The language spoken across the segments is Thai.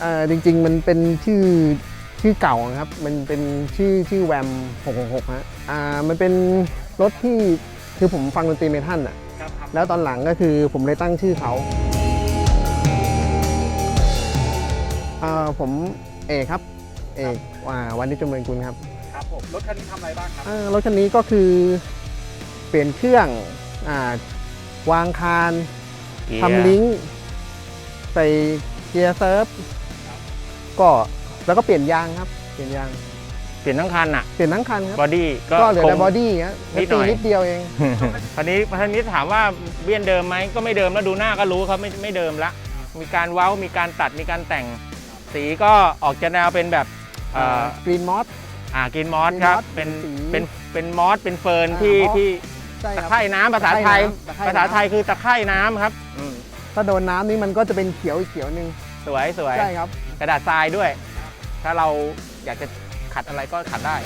เอ่อจริงๆ มันเป็นชื่อชื่อเก่าครับ มันเป็นชื่อชื่อแวม666ฮะอ่ามันเป็นรถที่คือผมฟังดนตรีเมทัลอะครับครับแล้วตอนหลังก็คือผมเลยตั้งชื่อเขาอ่าผมเอกครับเอกอ่าวันนี้จำเริญกุลครับครับผมรถคันนี้ทำอะไรบ้างครับอ่ารถคันนี้ก็คือเปลี่ยนเครื่องอาวางคานทำลิงก์ใส่เกียร์เซิร์ฟ ก็แล้วก็เปลี่ยนยางครับ เปลี่ยนยาง เปลี่ยนทั้งคันอะเปลี่ยนทั้งคันครับ บอดี้ก็ก็เหลือคแต่งบอดี้ครับนิดหน่ตีอย นิดเดียวเอง คันนี้คันนี้ถามว่าเบี้ยนเดิมไหมก็ไม่เดิมแล้วดูหน้าก็รู้ครับไม่ไม่เดิมละ มีการเว้ามีการตัดมีการแต่ง สีก็ออกจะแนวเป็นแบบเอ่อ กรีนมอส อ่ากินมอสครับ green moss เป็นสีเป็นเป็นมอสเป็นเฟิร์นอ่าที่ moss ที่ใช่ตะครับไคร่น้ำภาษาไทยตะไคร่น้ำ ภาษาไทยคือตะไคร่น้ำครับอืมถ้าโดนน้ำนี่มันก็จะเป็นเขียวอีกเขียวหนึ่ง สวยสวยใช่ครับ กระดาษทรายด้วย ถ้าเราอยากจะขัดอะไรก็ขัดได้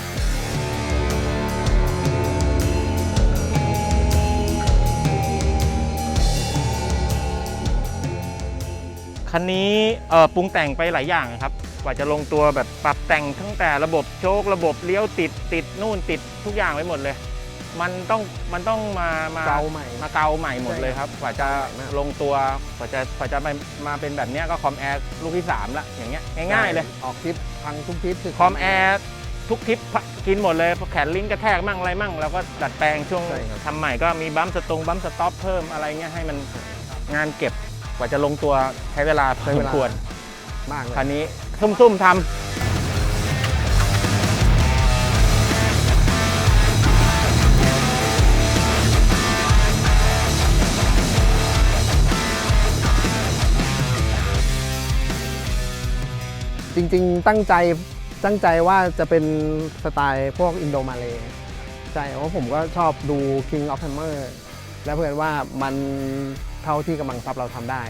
คันนี้เอ่อปรุงแต่งไปหลายอย่างครับ กว่าจะลงตัวแบบปรับแต่งทั้งแต่ระบบโชคระบบเลี้ยวติดติดนู่นติดทุกอย่างไว้หมดเลย มันต้องมันต้องมามาเกาใหม่มาเกาใหม่หมดเลยครับกว่าจะลงตัวกว่าจะกว่าจะมามาเป็นแบบเนี้ยก็คอมแอร์ลูกที่ 3 ละอย่างเงี้ยง่ายๆเลยออกทริปพังทุกทริปคือคอมแอร์ทุกทิปกินหมดเลยแขนลิงก์กระแทกมั่งอะไรมั่งเราก็ดัดแปลงช่วงใช่ครับทำใหม่ก็มีบัมป์สตรงบัมป์สต็อปเพิ่มอะไรเงี้ยให้มันงานเก็บกว่าจะลงตัวใช้เวลาพอใช้สเวมลาควรมากเลยคันนี้ซุ่มๆทำ ริง ๆ ตั้งใจตั้งใจว่าจะเป็นสไตล์พวกอินโดมาเลยใช่เพราะผมก็ชอบดู King of Hammer และเพื่อนว่ามันเท่าที่กำลังทรัพย์เราทำได้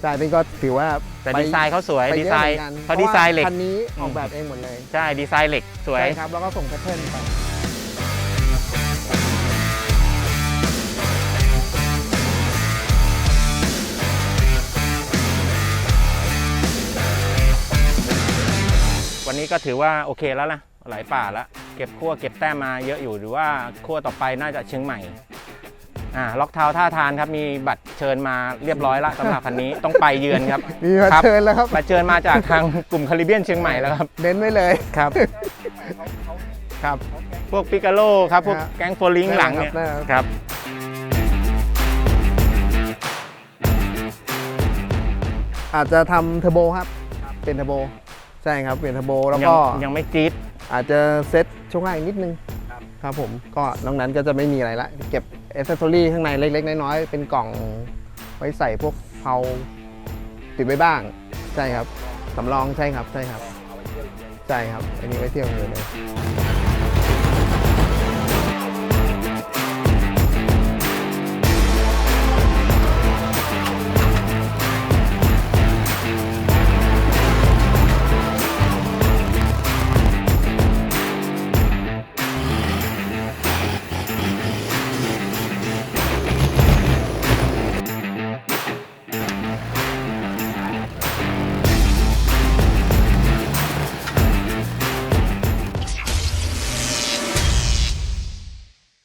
ใช่นี่ก็ถือว่าแต่ไปดีไซน์เขาสวยไปดีเยอะไซเหมืน์อนกันเขาพดีระว่ไซน์เหล็กคันนี้ออกอืมแบบเองหมดเลย ใช่ ดีไซน์เหล็กสวย ใช่ครับ แล้วก็ส่งแพทเทิร์นไป นนี้ก็ถือว่าโอเคแล้วนะหลายป่าแล้วเก็บขั้วเก็บแต้มมาเยอะอยู่หรือว่าขั้วต่อไปน่าจะเชียงใหม่อ่าล็อกเท้าท่าทานครับมีบัตรเชิญมาเรียบร้อยละสำหรับคันนี้ต้องไปเยือนครับมีมาครับเชิญแล้วครับบัตรเชิญมาจากทางกลุ่มคาริเบียนเชียงใหม่แล้วครับเน้นไว้เลยครับครับพวกปิกาโลครับพวกฮะแก๊งโฟลิงหลังเนี่ยได้ครับครับอาจจะทำเทอร์โบครับเป็นเทอร์โบ ใช่ครับเป็นเทอร์โบแล้วยังก็ยังไม่จี๊ดอาจจะเซ็ตช่วงล่างอีกนิดนึงครับผมก็นอกนั้นก็จะไม่มีอะไรละ เก็บเอเซสซอรี่ข้างในเล็กๆ น้อยๆ เป็นกล่องไว้ใส่พวกเพาติดไว้บ้าง ใช่ครับสำรองใช่ครับใช่ครับ ใช่ครับ อันนี้ไว้เที่ยวเลย